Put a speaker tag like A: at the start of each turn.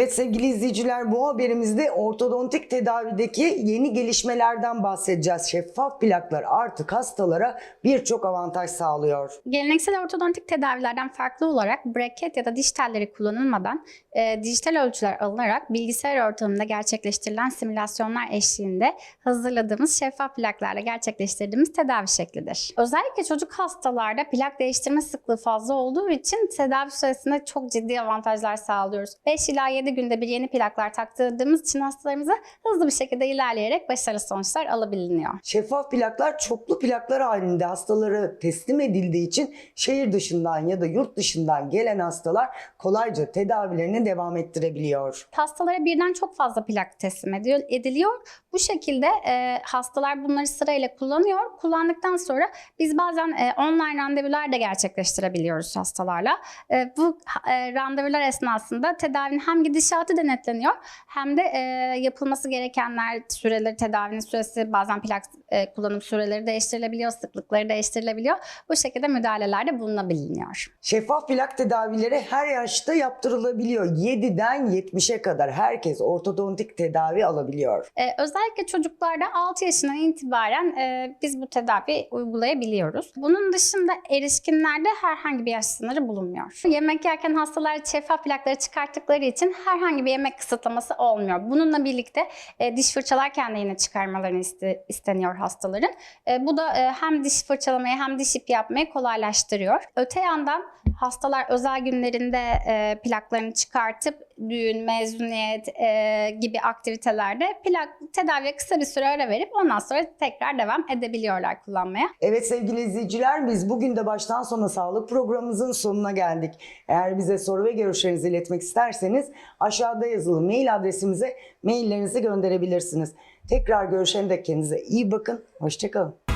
A: Evet sevgili izleyiciler bu haberimizde ortodontik tedavideki yeni gelişmelerden bahsedeceğiz. Şeffaf plaklar artık hastalara birçok avantaj sağlıyor.
B: Geleneksel ortodontik tedavilerden farklı olarak braket ya da diş telleri kullanılmadan e, dijital ölçüler alınarak bilgisayar ortamında gerçekleştirilen simülasyonlar eşliğinde hazırladığımız şeffaf plaklarla gerçekleştirdiğimiz tedavi şeklidir. Özellikle çocuk hastalarda plak değiştirme sıklığı fazla olduğu için tedavi süresinde çok ciddi avantajlar sağlıyoruz. 5 ila 7 günde bir yeni plaklar taktırdığımız için hastalarımıza hızlı bir şekilde ilerleyerek başarılı sonuçlar alabiliniyor.
A: Şeffaf plaklar çoklu plaklar halinde hastalara teslim edildiği için şehir dışından ya da yurt dışından gelen hastalar kolayca tedavilerini devam ettirebiliyor.
B: Hastalara birden çok fazla plak teslim ediyor, ediliyor. Bu şekilde e, hastalar bunları sırayla kullanıyor. Kullandıktan sonra biz bazen e, online randevular da gerçekleştirebiliyoruz hastalarla. E, bu e, randevular esnasında tedavinin hem gidişatı denetleniyor hem de e, yapılması gerekenler süreleri, tedavinin süresi bazen plak e, kullanım süreleri değiştirilebiliyor, sıklıkları değiştirilebiliyor. Bu şekilde müdahalelerde bulunabiliyor.
A: Şeffaf plak tedavileri her yaşta yaptırılabiliyor. 7'den 70'e kadar herkes ortodontik tedavi alabiliyor.
B: Ee, özellikle çocuklarda 6 yaşından itibaren e, biz bu tedavi uygulayabiliyoruz. Bunun dışında erişkinlerde herhangi bir yaş sınırı bulunmuyor. Yemek yerken hastalar şeffaf plakları çıkarttıkları için herhangi bir yemek kısıtlaması olmuyor. Bununla birlikte e, diş fırçalarken de yine çıkarmalarını iste- isteniyor hastaların. E, bu da e, hem diş fırçalamayı hem diş ipi yapmayı kolaylaştırıyor. Öte yandan hastalar özel günlerinde e, plaklarını çıkartıp düğün, mezuniyet e, gibi aktivitelerde plak tedaviye kısa bir süre ara verip ondan sonra tekrar devam edebiliyorlar kullanmaya.
A: Evet sevgili izleyiciler biz bugün de baştan sona sağlık programımızın sonuna geldik. Eğer bize soru ve görüşlerinizi iletmek isterseniz aşağıda yazılı mail adresimize maillerinizi gönderebilirsiniz. Tekrar görüşene dek kendinize iyi bakın. Hoşçakalın.